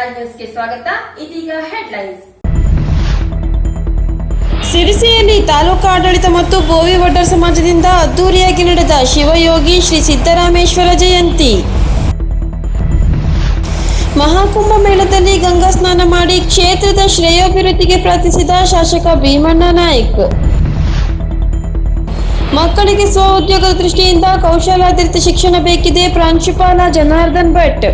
ರಾಜ್ ನ್ಯೂಸ್ಗೆ ಸ್ವಾಗತ. ಇದೀಗ ಹೆಡ್ಲೈನ್ಸ್ ಸಿರಿಸಿಯಲ್ಲಿ ತಾಲೂಕು ಆಡಳಿತ ಮತ್ತು ಬೋವಿ ವಡ್ಡರ್ ಸಮಾಜದಿಂದ ಅದ್ದೂರಿಯಾಗಿ ನಡೆದ ಶಿವಯೋಗಿ ಶ್ರೀ ಸಿದ್ದರಾಮೇಶ್ವರ ಜಯಂತಿ. ಮಹಾಕುಂಭ ಮೇಳದಲ್ಲಿ ಗಂಗಾ ಸ್ನಾನ ಮಾಡಿ ಕ್ಷೇತ್ರದ ಶ್ರೇಯೋಭಿವೃದ್ಧಿಗೆ ಪ್ರಾರ್ಥಿಸಿದ ಶಾಸಕ ಭೀಮಣ್ಣ ನಾಯ್ಕ್. ಮಕ್ಕಳಿಗೆ ಸ್ವ ಉದ್ಯೋಗದ ದೃಷ್ಟಿಯಿಂದ ಕೌಶಲಾಧಾರಿತ ಶಿಕ್ಷಣ ಬೇಕಿದೆ ಪ್ರಾಂಶುಪಾಲ ಜನಾರ್ದನ್ ಭಟ್.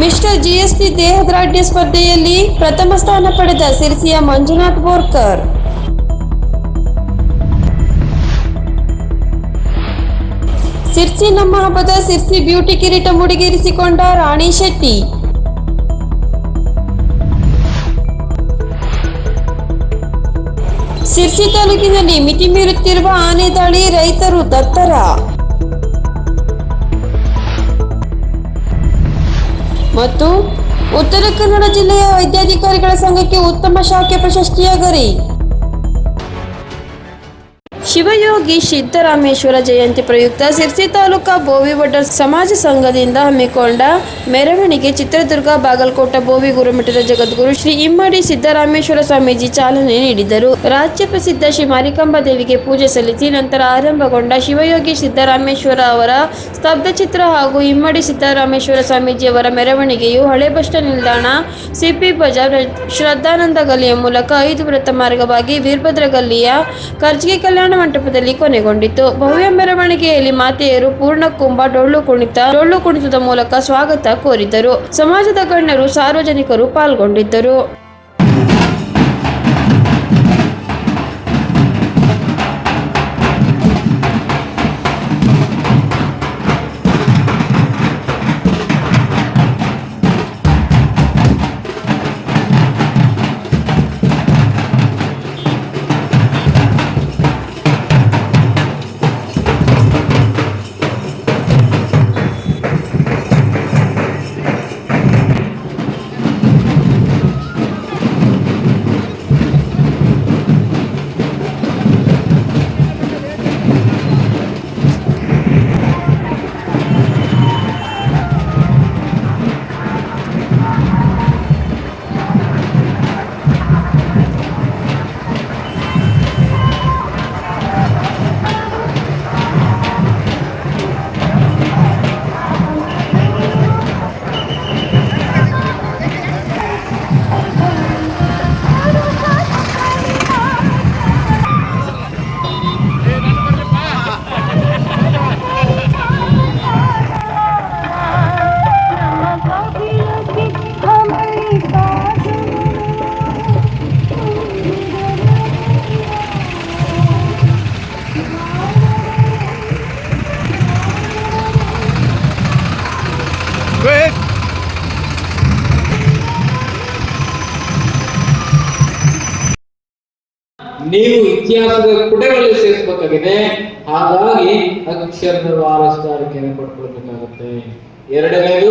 ಮಿಸ್ಟರ್ ಜಿಎಸ್ಟಿ ದೇಹದಾಢ್ಯ ಸ್ಪರ್ಧೆಯಲ್ಲಿ ಪ್ರಥಮ ಸ್ಥಾನ ಪಡೆದ ಸಿರಿಸಿಯ ಮಂಜುನಾಥ್ ಬೋರ್ಕರ್. ಸಿರ್ಸಿ ನಮ್ಮ ಹಬ್ಬದ ಸಿರ್ಸಿ ಬ್ಯೂಟಿ ಕಿರೀಟ ಮುಡಿಗೇರಿಸಿಕೊಂಡ ರಾಣಿ ಶೆಟ್ಟಿ. ಸಿರ್ಸಿ ತಾಲೂಕಿನಲ್ಲಿ ಮಿತಿ ಮೀರುತ್ತಿರುವ ಆನೆ ದಾಳಿ ರೈತರು ದತ್ತರ. ಮತ್ತು ಉತ್ತರ ಕನ್ನಡ ಜಿಲ್ಲೆಯ ವೈದ್ಯಾಧಿಕಾರಿಗಳ ಸಂಘಕ್ಕೆ ಉತ್ತಮ ಶಾಖೆ ಪ್ರಶಸ್ತಿಯ ಗರಿ ಶಿವಯೋಗಿ ಸಿದ್ದರಾಮೇಶ್ವರ ಜಯಂತಿ ಪ್ರಯುಕ್ತ ಸಿರ್ಸಿ ತಾಲೂಕಾ ಬೋವಿವಡ್ಡ ಸಮಾಜ ಸಂಘದಿಂದ ಹಮ್ಮಿಕೊಂಡ ಮೆರವಣಿಗೆ ಚಿತ್ರದುರ್ಗ ಬಾಗಲಕೋಟ ಬೋವಿ ಗುರುಮಠದ ಜಗದ್ಗುರು ಶ್ರೀ ಇಮ್ಮಡಿ ಸಿದ್ದರಾಮೇಶ್ವರ ಸ್ವಾಮೀಜಿ ಚಾಲನೆ ನೀಡಿದರು. ರಾಜ್ಯ ಪ್ರಸಿದ್ಧ ಶ್ರೀ ಮಾರಿಕಾಂಬಾ ದೇವಿಗೆ ಪೂಜೆ ಸಲ್ಲಿಸಿ ನಂತರ ಆರಂಭಗೊಂಡ ಶಿವಯೋಗಿ ಸಿದ್ದರಾಮೇಶ್ವರ ಅವರ ಸ್ತಬ್ಧಚಿತ್ರ ಹಾಗೂ ಇಮ್ಮಡಿ ಸಿದ್ದರಾಮೇಶ್ವರ ಸ್ವಾಮೀಜಿಯವರ ಮೆರವಣಿಗೆಯು ಹಳೆ ಬಸ್ ನಿಲ್ದಾಣ, ಸಿಪಿ ಬಜಾರ್, ಶ್ರದ್ಧಾನಂದ ಗಲ್ಲಿಯ ಮೂಲಕ ಐದು ವೃತ್ತ ಮಾರ್ಗವಾಗಿ ವೀರಭದ್ರ ಗಲ್ಲಿಯ ಕರ್ಜಿಗೆ ಕಲ್ಯಾಣ ಮಂಟಪದಲ್ಲಿ ಕೊನೆಗೊಂಡಿತು. ಭವ್ಯ ಮೆರವಣಿಗೆಯಲ್ಲಿ ಮಾತೆಯರು ಪೂರ್ಣ ಕುಂಭ ಡೊಳ್ಳು ಕುಣಿತ, ಡೊಳ್ಳು ಕುಣಿತದ ಮೂಲಕ ಸ್ವಾಗತ ಕೋರಿದರು. ಸಮಾಜದ ಗಣ್ಯರು ಸಾರ್ವಜನಿಕರು ಪಾಲ್ಗೊಂಡಿದ್ದರು. ನೀವು ಇತಿಹಾಸದ ಪುಟಗಳಲ್ಲಿ ಸೇರಿಸಬೇಕಾಗಿದೆ. ಹಾಗಾಗಿ ಅಕ್ಷರದ ವಾರಸ್ದಾರಿಕೆಯನ್ನು ಪಡ್ಕೊಳ್ಬೇಕಾಗುತ್ತೆ. ಎರಡನೇದು,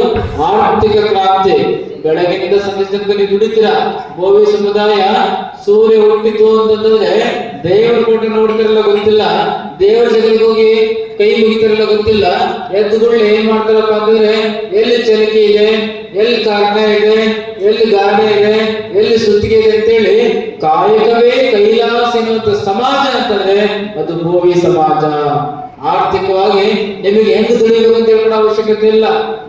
ಆರ್ಥಿಕ ಕ್ರಾಂತಿ. ಬೆಳಗಿನಿಂದ ನೀವು ದುಡಿತೀರ? ಭೋವಿ ಸಮುದಾಯ, ಸೂರ್ಯ ಹುಟ್ಟಿತು ಅಂತಂದ್ರೆ ದೇವರ ಕೋಟೆ ನೋಡ್ತಿರಲ್ಲ ಗೊತ್ತಿಲ್ಲ? ದೇವರ ಜಗಲಿಗೆ ಹೋಗಿ ಕೈ ಮುಗಿತಿರಲ್ಲ ಗೊತ್ತಿಲ್ಲ? ಎದ್ದುಗಳು ಏನ್ ಮಾಡ್ತಾರಪ್ಪ ಅಂದ್ರೆ ಎಲ್ಲಿ ಚಲಿಕೆ ಇದೆ, ಎಲ್ಲಿ ಕಾರ್ಖಾನೆ ಇದೆ, ಎಲ್ಲಿ ಗಾಡಿ ಇದೆ, ಎಲ್ಲಿ ಸುತ್ತಿಗೆ ಇದೆ ಅಂತೇಳಿ ಕಾಯಕವೇ ಕೈಲಾಸ ಎನ್ನುವಂತ ಸಮಾಜ ಅಂತಂದ್ರೆ ಅದು ಭೂಮಿ ಸಮಾಜ. ಆರ್ಥಿಕವಾಗಿ ನಿಮಗೆ ಹೆಂಗ್ ದುಡಿಯಬೇಕು ಅಂತ ಹೇಳ್ಕೊಡೋ ಅವಶ್ಯಕತೆ ಇಲ್ಲ.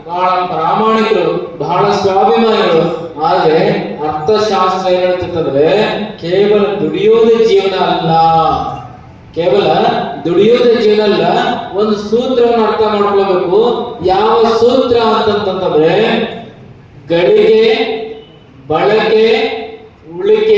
ಬಹಳ ಪ್ರಾಮಾಣಿಕರು, ಬಹಳ ಸ್ವಾಭಿಮಾನಿಗಳು. ಆದ್ರೆ ಅರ್ಥಶಾಸ್ತ್ರ ಹೇಳ್ತಿತ್ತಂದ್ರೆ ಕೇವಲ ದುಡಿಯೋದೇ ಜೀವನ ಅಲ್ಲ. ಕೇವಲ ದುಡಿಯೋದೇ ಜೀವನ ಅಲ್ಲ, ಒಂದು ಸೂತ್ರವನ್ನು ಅರ್ಥ ಮಾಡ್ಕೊಳ್ಬೇಕು. ಯಾವ ಸೂತ್ರ ಅಂತಂತಂದ್ರೆ ಗಳಿಗೆ ಬಳಕೆ, ಉಳಿಕೆ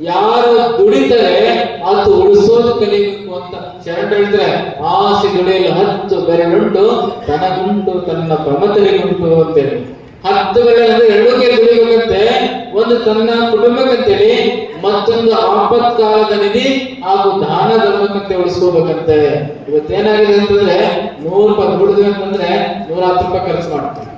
ಯಾರು ದುಡಿತಾರೆ ಅದು ಉಳಿಸೋದು ಕಲಿಬೇಕು ಅಂತ ಶರಣ ಹೇಳ್ತಾರೆ. ಆಸೆ ದುಡಿಯಲು ಹತ್ತು ಬೆರಳುಂಟು ತನಗುಂಟು ತನ್ನ ಪ್ರಮತರಿಗುಂಟು ಅಂತೇಳಿ ಹತ್ತು ಬೆರಳಂದ್ರೆ ಅಂದ್ರೆ ಎರಡು ಕೈ ದುಡಿಬೇಕಂತೆ, ಒಂದು ತನ್ನ ಕುಟುಂಬಕ್ಕಂತೇಳಿ, ಮತ್ತೊಂದು ಆಪತ್ಕಾಲದ ನಿಧಿ ಹಾಗೂ ದಾನ ಧರ್ಮಕ್ಕಂತೆ ಉಳಿಸ್ಕೋಬೇಕಂತೆ. ಇವತ್ತೇನಾಗಿದೆ ಅಂತಂದ್ರೆ, ನೂರು ರೂಪಾಯಿ ದುಡಿದ್ವಿ ಅಂತಂದ್ರೆ ನೂರ ಹತ್ತು ರೂಪಾಯಿ ಖರ್ಚು ಮಾಡ್ತೀವಿ.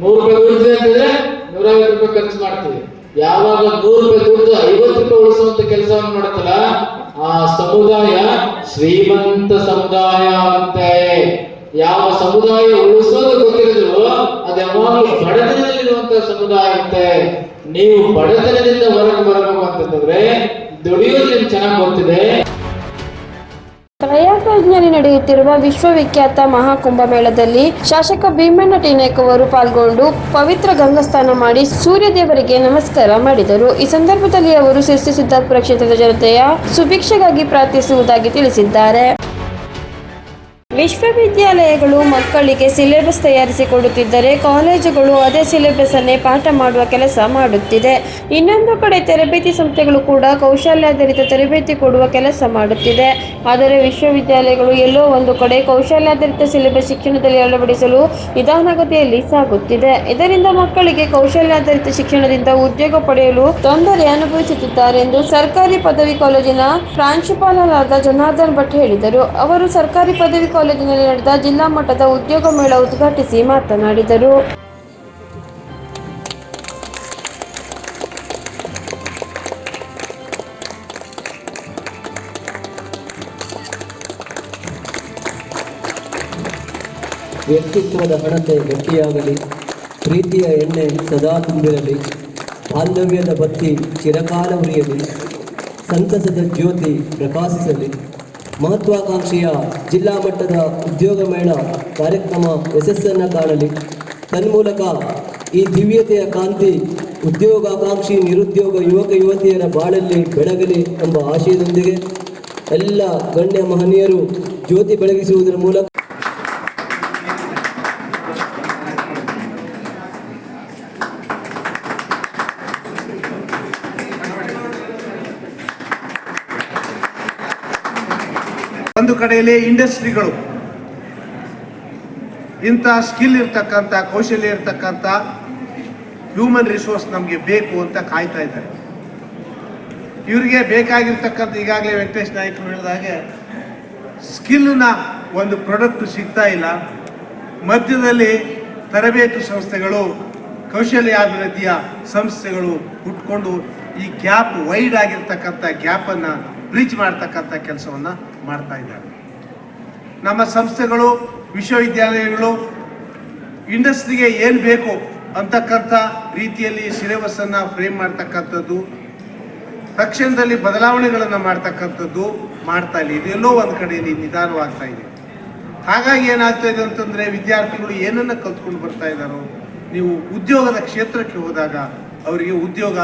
ನೂರು ರೂಪಾಯಿ ದುಡಿದ್ವಿ ಅಂತಂದ್ರೆ ನೂರ ರೂಪಾಯಿ ಖರ್ಚು ಮಾಡ್ತೀವಿ. ಯಾವಾಗ ನೂರು ರೂಪಾಯಿ ದುಡ್ದು ಐವತ್ತು ರೂಪಾಯಿ ಉಳಿಸುವಂತ ಕೆಲಸವನ್ನು ಮಾಡುತ್ತಲ್ಲ, ಆ ಸಮುದಾಯ ಶ್ರೀಮಂತ ಸಮುದಾಯ ಆಗುತ್ತೆ ಯಾವ ಸಮುದಾಯ ಉಳಿಸೋದು ಗೊತ್ತಿರೋದು ಅದು ಯಾವಾಗಲೂ ಬಡತನದಲ್ಲಿರುವಂತಹ ಸಮುದಾಯ ಅಂತೆ. ನೀವು ಬಡತನದಿಂದ ಹೊರಗೆ ಬರಬೇಕು ಅಂತಂದ್ರೆ ದುಡಿಯೋದು ನಿಮ್ಗೆ ಚೆನ್ನಾಗಿ ಗೊತ್ತಿದೆ. ಪ್ರಯಾಗ್ರಾಜ್ನಲ್ಲಿ ನಡೆಯುತ್ತಿರುವ ವಿಶ್ವವಿಖ್ಯಾತ ಮಹಾಕುಂಭಮೇಳದಲ್ಲಿ ಶಾಸಕ ಭೀಮಣ್ಣ ಟೀನೇಕ್ ಅವರು ಪಾಲ್ಗೊಂಡು ಪವಿತ್ರ ಗಂಗಾ ಸ್ನಾನ ಮಾಡಿ ಸೂರ್ಯ ದೇವರಿಗೆ ನಮಸ್ಕಾರ ಮಾಡಿದರು. ಈ ಸಂದರ್ಭದಲ್ಲಿ ಅವರು ಸಿರ್ಸಿ ಸಿದ್ದಾಪುರ ಕ್ಷೇತ್ರದ ಜನತೆಯ ಸುಭಿಕ್ಷೆಗಾಗಿ ಪ್ರಾರ್ಥಿಸುವುದಾಗಿ ತಿಳಿಸಿದ್ದಾರೆ. ವಿಶ್ವವಿದ್ಯಾಲಯಗಳು ಮಕ್ಕಳಿಗೆ ಸಿಲೆಬಸ್ ತಯಾರಿಸಿಕೊಡುತ್ತಿದ್ದರೆ ಕಾಲೇಜುಗಳು ಅದೇ ಸಿಲೆಬಸ್ ಅನ್ನೇ ಪಾಠ ಮಾಡುವ ಕೆಲಸ ಮಾಡುತ್ತಿದೆ. ಇನ್ನೊಂದು ಕಡೆ ತರಬೇತಿ ಸಂಸ್ಥೆಗಳು ಕೂಡ ಕೌಶಲ್ಯಾಧಾರಿತ ತರಬೇತಿ ಕೊಡುವ ಕೆಲಸ ಮಾಡುತ್ತಿದೆ. ಆದರೆ ವಿಶ್ವವಿದ್ಯಾಲಯಗಳು ಎಲ್ಲೋ ಒಂದು ಕಡೆ ಕೌಶಲ್ಯಾಧಾರಿತ ಸಿಲೆಬಸ್ ಶಿಕ್ಷಣದಲ್ಲಿ ಅಳವಡಿಸಲು ನಿಧಾನಗತಿಯಲ್ಲಿ ಸಾಗುತ್ತಿದೆ. ಇದರಿಂದ ಮಕ್ಕಳಿಗೆ ಕೌಶಲ್ಯಾಧಾರಿತ ಶಿಕ್ಷಣದಿಂದ ಉದ್ಯೋಗ ಪಡೆಯಲು ತೊಂದರೆ ಅನುಭವಿಸುತ್ತಿದ್ದಾರೆ ಎಂದು ಸರ್ಕಾರಿ ಪದವಿ ಕಾಲೇಜಿನ ಪ್ರಾಂಶುಪಾಲರಾದ ಜನಾರ್ದನ್ ಭಟ್ ಹೇಳಿದರು. ಅವರು ಸರ್ಕಾರಿ ಪದವಿ ಕಾಲೇಜಿನಲ್ಲಿ ನಡೆದ ಜಿಲ್ಲಾ ಮಟ್ಟದ ಉದ್ಯೋಗ ಮೇಳ ಉದ್ಘಾಟಿಸಿ ಮಾತನಾಡಿದರು. ವ್ಯಕ್ತಿತ್ವದ ಹಣತೆ ಗಟ್ಟಿಯಾಗಲಿ, ಪ್ರೀತಿಯ ಎಣ್ಣೆ ಸದಾ ತುಂಬಿರಲಿ, ಬಾಂಧವ್ಯದ ಬತ್ತಿ ಚಿರಕಾಲ ಉರಿಯಲಿ, ಸಂತಸದ ಜ್ಯೋತಿ ಪ್ರಕಾಶಿಸಲಿ. ಮಹತ್ವಾಕಾಂಕ್ಷೆಯ ಜಿಲ್ಲಾ ಮಟ್ಟದ ಉದ್ಯೋಗ ಮೇಳ ಕಾರ್ಯಕ್ರಮ ಯಶಸ್ಸನ್ನು ಕಾಣಲಿ. ತನ್ಮೂಲಕ ಈ ದಿವ್ಯತೆಯ ಕಾಂತಿ, ಉದ್ಯೋಗಾಕಾಂಕ್ಷಿ ನಿರುದ್ಯೋಗ ಯುವಕ ಯುವತಿಯರ ಬಾಳಲ್ಲಿ ಬೆಳಗಲಿ ಎಂಬ ಆಶಯದೊಂದಿಗೆ ಎಲ್ಲ ಗಣ್ಯ ಮಹನೀಯರು ಜ್ಯೋತಿ ಬೆಳಗಿಸುವುದರ ಮೂಲಕ ಒಂದು ಕಡೆಯಲ್ಲಿ ಇಂಡಸ್ಟ್ರಿಗಳು. ಇಂಥ ಸ್ಕಿಲ್ ಇರ್ತಕ್ಕಂಥ, ಕೌಶಲ್ಯ ಇರ್ತಕ್ಕಂಥ ಹ್ಯೂಮನ್ ರಿಸೋರ್ಸ್ ನಮಗೆ ಬೇಕು ಅಂತ ಕಾಯ್ತಾ ಇದ್ದಾರೆ. ಇವರಿಗೆ ಬೇಕಾಗಿರ್ತಕ್ಕಂಥ ಈಗಾಗಲೇ ವೆಂಕಟೇಶ್ ನಾಯ್ಕರು ಹೇಳಿದಾಗೆ ಸ್ಕಿಲ್ನ ಒಂದು ಪ್ರಾಡಕ್ಟ್ ಸಿಗ್ತಾ ಇಲ್ಲ. ಮಧ್ಯದಲ್ಲಿ ತರಬೇತಿ ಸಂಸ್ಥೆಗಳು, ಕೌಶಲ್ಯಾಭಿವೃದ್ಧಿಯ ಸಂಸ್ಥೆಗಳು ಹುಟ್ಕೊಂಡು ಈ ಗ್ಯಾಪ್ ವೈಡ್ ಆಗಿರ್ತಕ್ಕಂಥ ಗ್ಯಾಪನ್ನು ಬ್ರಿಡ್ಜ್ ಮಾಡ್ತಕ್ಕಂಥ ಕೆಲಸವನ್ನು ಮಾಡ್ತಾ ಇದ್ದಾರೆ. ನಮ್ಮ ಸಂಸ್ಥೆಗಳು, ವಿಶ್ವವಿದ್ಯಾಲಯಗಳು, ಇಂಡಸ್ಟ್ರಿಗೆ ಏನು ಬೇಕು ಅಂತಕ್ಕಂಥ ರೀತಿಯಲ್ಲಿ ಸಿಲೆಬಸ್ಸನ್ನು ಫ್ರೇಮ್ ಮಾಡ್ತಕ್ಕಂಥದ್ದು, ತಕ್ಷಣದಲ್ಲಿ ಬದಲಾವಣೆಗಳನ್ನು ಮಾಡ್ತಕ್ಕಂಥದ್ದು ಮಾಡ್ತಾ ಇಲ್ಲ. ಇದೆಲ್ಲೋ ಒಂದು ಕಡೆಯಲ್ಲಿ ನಿಧಾನವಾಗ್ತಾ ಇದೆ. ಹಾಗಾಗಿ ಏನಾಗ್ತಾ ಇದೆ ಅಂತಂದರೆ ವಿದ್ಯಾರ್ಥಿಗಳು ಏನನ್ನು ಕಲ್ತ್ಕೊಂಡು ಬರ್ತಾ ಇದ್ದಾರೋ, ನೀವು ಉದ್ಯೋಗದ ಕ್ಷೇತ್ರಕ್ಕೆ ಹೋದಾಗ ಅವರಿಗೆ ಉದ್ಯೋಗ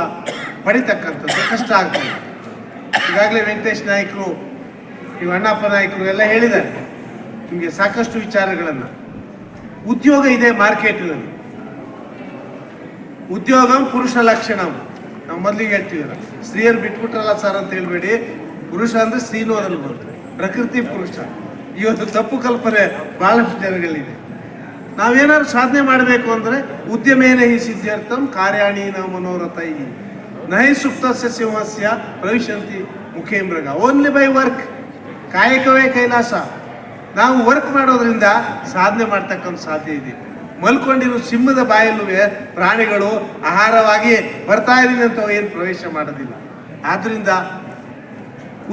ಪಡಿತಕ್ಕಂಥದ್ದು ಕಷ್ಟ ಆಗ್ತದೆ ಈಗಾಗಲೇ ವೆಂಕಟೇಶ್ ನಾಯ್ಕರು ನೀವು ಅಣ್ಣಪ್ಪ ನಾಯಕರು ಎಲ್ಲ ಹೇಳಿದ್ದಾರೆ. ನಿಮಗೆ ಸಾಕಷ್ಟು ವಿಚಾರಗಳನ್ನು. ಉದ್ಯೋಗ ಇದೆ ಮಾರ್ಕೆಟ್ನಲ್ಲಿ. ಉದ್ಯೋಗ ಪುರುಷ ಲಕ್ಷಣ. ನಾವು ಮೊದಲಿಗೆ ಹೇಳ್ತೀವಲ್ಲ ಸ್ತ್ರೀಯರು ಬಿಟ್ಬಿಟ್ರಲ್ಲ ಸರ್ ಅಂತ ಹೇಳ್ಬೇಡಿ. ಪುರುಷ ಅಂದರೆ ಸ್ತ್ರೀನೋರಲ್ಲಿ ಬರುತ್ತೆ. ಪ್ರಕೃತಿ ಪುರುಷ. ಇವತ್ತು ತಪ್ಪು ಕಲ್ಪನೆ ಬಹಳಷ್ಟು ಜನಗಳಿದೆ ನಾವೇನಾದ್ರು ಸಾಧನೆ ಮಾಡಬೇಕು ಅಂದ್ರೆ ಉದ್ಯಮೇನ ಹಿ ಸಿದ್ಧಾರ್ಥಂ ನಾವು ಮನೋರಥ. ಈ ನಹಿ ಸುಪ್ತಸ್ಯ ಸಿಂಹಸ್ಯ ಪ್ರವಿಶಂತಿ ಮುಖೇಮೃಗ ಓನ್ಲಿ ಬೈ ವರ್ಕ್ ಕಾಯಕವೇ ಕೈಲಾಸ. ನಾವು ವರ್ಕ್ ಮಾಡೋದ್ರಿಂದ ಸಾಧನೆ ಮಾಡ್ತಕ್ಕಂಥ ಸಾಧ್ಯ ಇದೆ. ಮಲ್ಕೊಂಡಿರೋ ಸಿಂಹದ ಬಾಯಲ್ಲೂ ಪ್ರಾಣಿಗಳು ಆಹಾರವಾಗಿ ಬರ್ತಾ ಇದ್ದೀನಿ ಅಂತ ಏನು ಪ್ರವೇಶ ಮಾಡೋದಿಲ್ಲ. ಆದ್ದರಿಂದ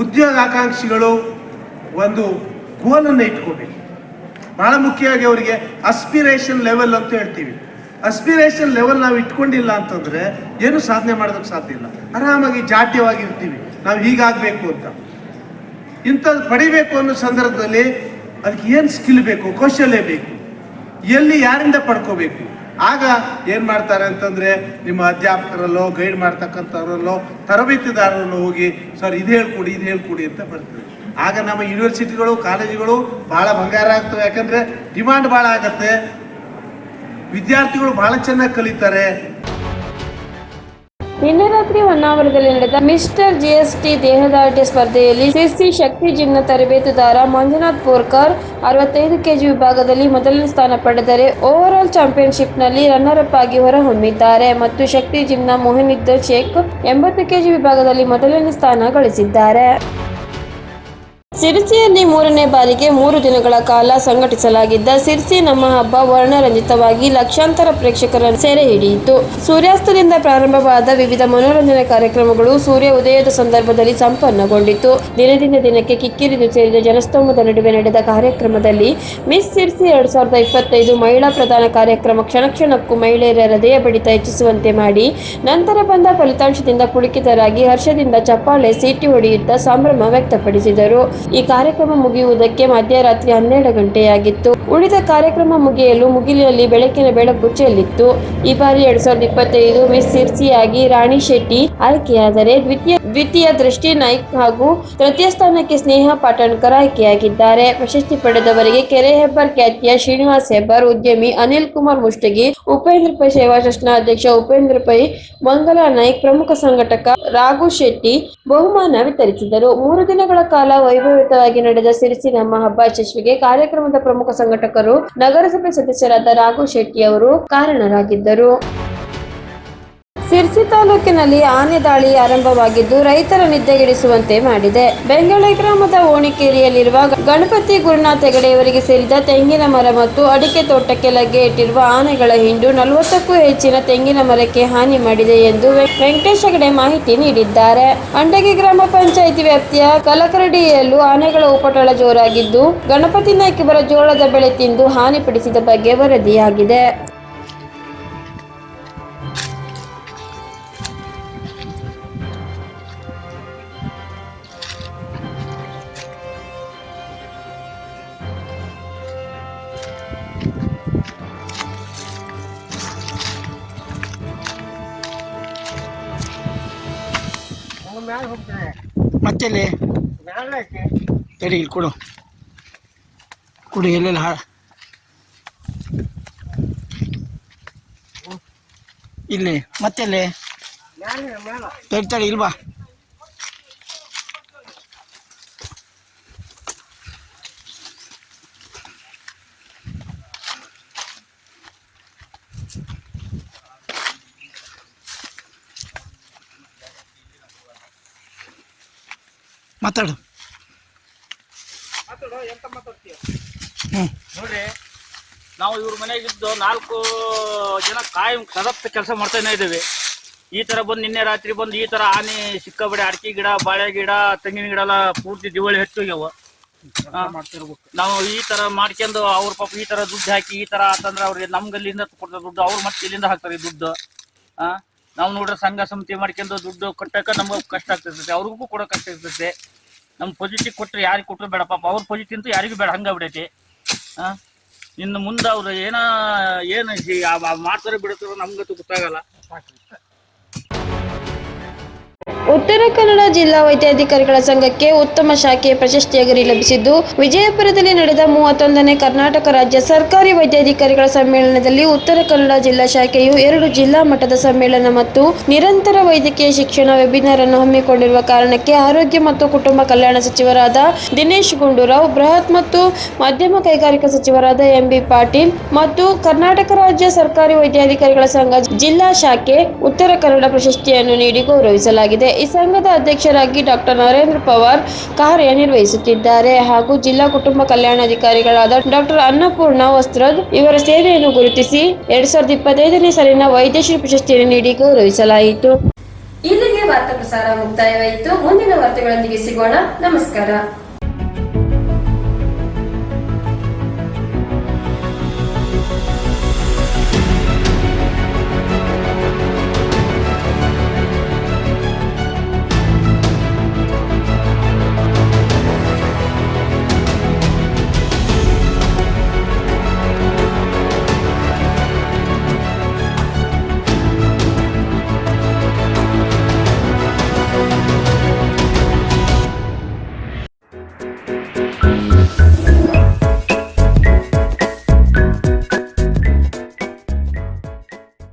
ಉದ್ಯೋಗ ಆಕಾಂಕ್ಷಿಗಳು ಒಂದು ಗೋಲನ್ನು ಇಟ್ಕೋಬೇಕು ಬಹಳ ಮುಖ್ಯವಾಗಿ ಅವರಿಗೆ ಅಸ್ಪಿರೇಷನ್ ಲೆವೆಲ್ ಅಂತ ಹೇಳ್ತೀವಿ. ಅಸ್ಪಿರೇಷನ್ ಲೆವೆಲ್ ನಾವು ಇಟ್ಕೊಂಡಿಲ್ಲ ಅಂತಂದರೆ ಏನು ಸಾಧನೆ ಮಾಡೋದಕ್ಕೆ ಸಾಧ್ಯ ಇಲ್ಲ. ಆರಾಮಾಗಿ ಜಾಡ್ಯವಾಗಿರ್ತೀವಿ ನಾವು ಹೀಗಾಗಬೇಕು ಅಂತ. ಇಂಥದ್ದು ಪಡಿಬೇಕು ಅನ್ನೋ ಸಂದರ್ಭದಲ್ಲಿ ಅದಕ್ಕೆ ಏನು ಸ್ಕಿಲ್ ಬೇಕು, ಕೌಶಲ್ಯ ಬೇಕು? ಎಲ್ಲಿ ಯಾರಿಂದ ಪಡ್ಕೋಬೇಕು? ಆಗ ಏನು ಮಾಡ್ತಾರೆ ಅಂತಂದರೆ ನಿಮ್ಮ ಅಧ್ಯಾಪಕರಲ್ಲೋ ಗೈಡ್ ಮಾಡ್ತಕ್ಕಂಥವ್ರಲ್ಲೋ, ತರಬೇತಿದಾರರಲ್ಲೋ ಹೋಗಿ, ಸರ್, ಇದು ಹೇಳ್ಕೊಡಿ ಇದು ಹೇಳ್ಕೊಡಿ ಅಂತ ಬರ್ತದೆ. ಆಗ ನಮ್ಮ ಯೂನಿವರ್ಸಿಟಿಗಳು ಕಾಲೇಜುಗಳು ಭಾಳ ಬಂಗಾರ ಆಗ್ತವೆ. ಯಾಕಂದರೆ ಡಿಮಾಂಡ್ ಭಾಳ ಆಗತ್ತೆ. ವಿದ್ಯಾರ್ಥಿಗಳು ಭಾಳ ಚೆನ್ನಾಗಿ ಕಲಿತಾರೆ. ನಿನ್ನೆ ರಾತ್ರಿ ಹೊನ್ನಾವರದಲ್ಲಿ ನಡೆದ ಮಿಸ್ಟರ್ ಜಿಎಸ್ಟಿ ದೇಹದಾಢ್ಯ ಸ್ಪರ್ಧೆಯಲ್ಲಿ ಸಿಸಿ ಶಕ್ತಿ ಜಿಮ್ನ ತರಬೇತುದಾರ ಮಂಜುನಾಥ್ ಪೋರ್ಕರ್ ಅರವತ್ತೈದು ಕೆಜಿ ವಿಭಾಗದಲ್ಲಿ ಮೊದಲನೇ ಸ್ಥಾನ ಪಡೆದರೆ ಓವರ್ ಆಲ್ ಚಾಂಪಿಯನ್ಶಿಪ್ನಲ್ಲಿ ರನ್ನರ್ ಅಪ್ ಆಗಿ ಹೊರಹೊಮ್ಮಿದ್ದಾರೆ ಮತ್ತು ಶಕ್ತಿ ಜಿಮ್ನ ಮೊಹಿನಿದ್ದರ್ ಶೇಖ್ ಎಂಬತ್ತು ಕೆಜಿ ವಿಭಾಗದಲ್ಲಿ ಮೊದಲನೇ ಸ್ಥಾನ ಗಳಿಸಿದ್ದಾರೆ. ಸಿರ್ಸಿಯಲ್ಲಿ ಮೂರನೇ ಬಾರಿಗೆ ಮೂರು ದಿನಗಳ ಕಾಲ ಸಂಘಟಿಸಲಾಗಿದ್ದ ಸಿರ್ಸಿ ನಮ್ಮ ಹಬ್ಬ ವರ್ಣರಂಜಿತವಾಗಿ ಲಕ್ಷಾಂತರ ಪ್ರೇಕ್ಷಕರನ್ನು ಸೆರೆ ಹಿಡಿಯಿತು. ಸೂರ್ಯಾಸ್ತದಿಂದ ಪ್ರಾರಂಭವಾದ ವಿವಿಧ ಮನೋರಂಜನಾ ಕಾರ್ಯಕ್ರಮಗಳು ಸೂರ್ಯ ಉದಯದ ಸಂದರ್ಭದಲ್ಲಿ ಸಂಪನ್ನಗೊಂಡಿತು. ದಿನದಿಂದ ದಿನಕ್ಕೆ ಕಿಕ್ಕಿರಿದು ಸೇರಿದ ಜನಸ್ತೋಮದ ನಡುವೆ ನಡೆದ ಕಾರ್ಯಕ್ರಮದಲ್ಲಿ ಮಿಸ್ ಸಿರ್ಸಿ ಎರಡ್ ಸಾವಿರದ ಇಪ್ಪತ್ತೈದು ಮಹಿಳಾ ಪ್ರಧಾನ ಕಾರ್ಯಕ್ರಮ ಕ್ಷಣ ಕ್ಷಣಕ್ಕೂ ಮಹಿಳೆಯರ ಹೃದಯ ಬಡಿತ ಹೆಚ್ಚಿಸುವಂತೆ ಮಾಡಿ, ನಂತರ ಬಂದ ಫಲಿತಾಂಶದಿಂದ ಪುಳಕಿತರಾಗಿ ಹರ್ಷದಿಂದ ಚಪ್ಪಾಳೆ ಸೀಟಿ ಹೊಡೆಯುತ್ತಾ ಸಂಭ್ರಮ ವ್ಯಕ್ತಪಡಿಸಿದರು. ಈ ಕಾರ್ಯಕ್ರಮ ಮುಗಿಯುವುದಕ್ಕೆ ಮಧ್ಯರಾತ್ರಿ ಹನ್ನೆರಡು ಗಂಟೆಯಾಗಿತ್ತು. ಉಳಿದ ಕಾರ್ಯಕ್ರಮ ಮುಗಿಯಲು ಮುಗಿಲಿನಲ್ಲಿ ಬೆಳಕಿನ ಬೆಳಕು ಚೆಲ್ಲಿತ್ತು ಈ ಬಾರಿ ಎರಡ್ ಸಾವಿರದ ಇಪ್ಪತ್ತೈದು ಮಿಸ್ ಸಿರ್ಸಿಯಾಗಿ ರಾಣಿ ಶೆಟ್ಟಿ ಆಯ್ಕೆಯಾದರೆ ದ್ವಿತೀಯ ದ್ವಿತೀಯ ದೃಷ್ಟಿ ನಾಯ್ಕ್ ಹಾಗೂ ತೃತೀಯ ಸ್ಥಾನಕ್ಕೆ ಸ್ನೇಹ ಪಾಟಣ್ಕರ್ ಆಯ್ಕೆಯಾಗಿದ್ದಾರೆ. ಪ್ರಶಸ್ತಿ ಪಡೆದವರಿಗೆ ಕೆರೆ ಹೆಬ್ಬರ್ ಖ್ಯಾತಿಯ ಶ್ರೀನಿವಾಸ್ ಹೆಬ್ಬರ್, ಉದ್ಯಮಿ ಅನಿಲ್ ಕುಮಾರ್ ಮುಷ್ಟಗಿ, ಉಪೇಂದ್ರ ಪೈ ಸೇವಾ ಟ್ರಸ್ಟ್ನ ಅಧ್ಯಕ್ಷ ಉಪೇಂದ್ರ ಪೈ ಮಂಗಲಾ ನಾಯ್ಕ್, ಪ್ರಮುಖ ಸಂಘಟಕ ರಾಘು ಶೆಟ್ಟಿ ಬಹುಮಾನ ವಿತರಿಸಿದರು. ಮೂರು ದಿನಗಳ ಕಾಲ ವೈಭವಿತವಾಗಿ ನಡೆದ ಸಿರಿಸಿ ನಮ್ಮ ಹಬ್ಬ ಯಶಸ್ವಿಗೆ ಕಾರ್ಯಕ್ರಮದ ಪ್ರಮುಖ ಸಂಘಟಕರು ನಗರಸಭೆ ಸದಸ್ಯರಾದ ರಾಘು ಶೆಟ್ಟಿ ಅವರು ಕಾರಣರಾಗಿದ್ದರು. ಸಿರ್ಸಿ ತಾಲೂಕಿನಲ್ಲಿ ಆನೆ ದಾಳಿ ಆರಂಭವಾಗಿದ್ದು ರೈತರ ನಿದ್ದೆಗೆಡಿಸುವಂತೆ ಮಾಡಿದೆ. ಬೆಂಗಳೆ ಗ್ರಾಮದ ಓಣಿಕೇರಿಯಲ್ಲಿರುವ ಗಣಪತಿ ಗುರುನಾಥ ಹೆಗಡೆಯವರಿಗೆ ಸೇರಿದ ತೆಂಗಿನ ಮರ ಮತ್ತು ಅಡಿಕೆ ತೋಟಕ್ಕೆ ಲಗ್ಗೆ ಇಟ್ಟಿರುವ ಆನೆಗಳ ಹಿಂಡು ನಲವತ್ತಕ್ಕೂ ಹೆಚ್ಚಿನ ತೆಂಗಿನ ಮರಕ್ಕೆ ಹಾನಿ ಮಾಡಿದೆ ಎಂದು ವೆಂಕಟೇಶ್ ಹೆಗಡೆ ಮಾಹಿತಿ ನೀಡಿದ್ದಾರೆ. ಅಂಡಗಿ ಗ್ರಾಮ ಪಂಚಾಯಿತಿ ವ್ಯಾಪ್ತಿಯ ಕಲಕರಡಿಯಲ್ಲೂ ಆನೆಗಳ ಉಪಟಳ ಜೋರಾಗಿದ್ದು, ಗಣಪತಿ ನಾಯ್ಕ ಇವರ ಜೋಳದ ಬೆಳೆ ತಿಂದು ಹಾನಿಪಡಿಸಿದ ಬಗ್ಗೆ ವರದಿಯಾಗಿದೆ. ಮತ್ತೆಲ್ಲಿ? ತಡಿ ಇಲ್ಲಿ ಕೊಡು. ಕೊಡು ಎಲ್ಲೆಲ್ಲ ಹಾ ಇಲ್ಲಿ ಮತ್ತೆಲ್ಲಿ? ತಡಿ ತಡಿ ಇಲ್ವಾ ಮಾತಾಡು. ಹ್ಞೂ ನೋಡ್ರಿ ನಾವು ಇವ್ರ ಮನೆಗಿದ್ದು ನಾಲ್ಕು ಜನ ಕಾಯಂ ಸದತ್ತ ಕೆಲಸ ಮಾಡ್ತಾನೆ ಇದ್ದೀವಿ. ಈ ತರ ಬಂದು ನಿನ್ನೆ ರಾತ್ರಿ ಬಂದು ಈ ತರ ಆನೆ ಸಿಕ್ಕಾಬಡಿ ಅಡಿಕೆ ಗಿಡ ಬಾಳೆ ಗಿಡ ತೆಂಗಿನ ಗಿಡ ಎಲ್ಲ ಪೂರ್ತಿ ದಿವಾಳಿ ಹೆಚ್ಚೋಗ್ಯಾವ ಮಾಡ್ತಿರ್ಬೇಕು. ನಾವು ಈ ತರ ಮಾಡ್ಕೊಂಡು ಅವ್ರ ಪಾಪ ಈ ತರ ದುಡ್ಡು ಹಾಕಿ ಈ ತರ ಅಂತಂದ್ರೆ ಅವ್ರಿಗೆ ನಮ್ಗಲ್ಲಿಂದ ಕೊಡ್ತಾರೆ ದುಡ್ಡು ಅವ್ರು ಮತ್ತೆ ಇಲ್ಲಿಂದ ಹಾಕ್ತಾರೆ ಈ ದುಡ್ಡು. ಆ ನಾವು ನೋಡ್ರೆ ಸಂಘ ಸಮಿತಿ ಮಾಡ್ಕೊಂಡು ದುಡ್ಡು ಕಟ್ಟಕ ನಮ್ಗೆ ಕಷ್ಟ ಆಗ್ತಿರ್ತೈತೆ ಅವ್ರಿಗೂ ಕೂಡ ಕಷ್ಟ ಇರ್ತೈತೆ ನಮ್ಮ ಪೊಸಿಟಿವ್ ಕೊಟ್ಟರೆ ಯಾರಿಗೆ ಕೊಟ್ಟರು ಬೇಡ. ಪಾಪ ಅವ್ರ ಪೊಸಿಟಿವ್ ಅಂತೂ ಯಾರಿಗೂ ಬೇಡ. ಹಂಗೆ ಬಿಡೈತಿ ಹಾಂ ಇನ್ನು ಮುಂದೆ ಅವ್ರು ಏನೋ, ಏನು ಮಾಡ್ತಾರೋ ಬಿಡ್ತಾರೋ ನಮ್ಗಂತೂ ಗೊತ್ತಾಗಲ್ಲ. ಉತ್ತರ ಕನ್ನಡ ಜಿಲ್ಲಾ ವೈದ್ಯಾಧಿಕಾರಿಗಳ ಸಂಘಕ್ಕೆ ಉತ್ತಮ ಶಾಖೆಯ ಪ್ರಶಸ್ತಿಯ ಗರಿ ಲಭಿಸಿದ್ದು, ವಿಜಯಪುರದಲ್ಲಿ ನಡೆದ ಮೂವತ್ತೊಂದನೇ ಕರ್ನಾಟಕ ರಾಜ್ಯ ಸರ್ಕಾರಿ ವೈದ್ಯಾಧಿಕಾರಿಗಳ ಸಮ್ಮೇಳನದಲ್ಲಿ ಉತ್ತರ ಕನ್ನಡ ಜಿಲ್ಲಾ ಶಾಖೆಯು ಎರಡು ಜಿಲ್ಲಾ ಮಟ್ಟದ ಸಮ್ಮೇಳನ ಮತ್ತು ನಿರಂತರ ವೈದ್ಯಕೀಯ ಶಿಕ್ಷಣ ವೆಬಿನಾರ್ ಅನ್ನು ಹಮ್ಮಿಕೊಂಡಿರುವ ಕಾರಣಕ್ಕೆ ಆರೋಗ್ಯ ಮತ್ತು ಕುಟುಂಬ ಕಲ್ಯಾಣ ಸಚಿವರಾದ ದಿನೇಶ್ ಗುಂಡೂರಾವ್, ಬೃಹತ್ ಮತ್ತು ಮಧ್ಯಮ ಕೈಗಾರಿಕಾ ಸಚಿವರಾದ ಎಂಬಿ ಪಾಟೀಲ್ ಮತ್ತು ಕರ್ನಾಟಕ ರಾಜ್ಯ ಸರ್ಕಾರಿ ವೈದ್ಯಾಧಿಕಾರಿಗಳ ಸಂಘ ಜಿಲ್ಲಾ ಶಾಖೆ ಉತ್ತರ ಕನ್ನಡ ಪ್ರಶಸ್ತಿಯನ್ನು ನೀಡಿ ಗೌರವಿಸಲಾಗಿದೆ. ಈ ಸಂಘದ ಅಧ್ಯಕ್ಷರಾಗಿ ಡಾಕ್ಟರ್ ನರೇಂದ್ರ ಪವಾರ್ ಕಾರ್ಯನಿರ್ವಹಿಸುತ್ತಿದ್ದಾರೆ ಹಾಗೂ ಜಿಲ್ಲಾ ಕುಟುಂಬ ಕಲ್ಯಾಣಾಧಿಕಾರಿಗಳಾದ ಡಾಕ್ಟರ್ ಅನ್ನಪೂರ್ಣ ವಸ್ತ್ರದ್ ಇವರ ಸೇವೆಯನ್ನು ಗುರುತಿಸಿ ಎರಡ್ ಸಾವಿರದ ಇಪ್ಪತ್ತೈದನೇ ಸಾಲಿನ ವೈದ್ಯಶ್ರೀ ಪ್ರಶಸ್ತಿಯನ್ನು ನೀಡಿ ಗೌರವಿಸಲಾಯಿತು. ಇಲ್ಲಿಗೆ ವಾರ್ತಾ ಪ್ರಸಾರ ಮುಕ್ತಾಯವಾಯಿತು. ಮುಂದಿನ ವಾರ್ತೆಗಳೊಂದಿಗೆ ಸಿಗೋಣ. ನಮಸ್ಕಾರ.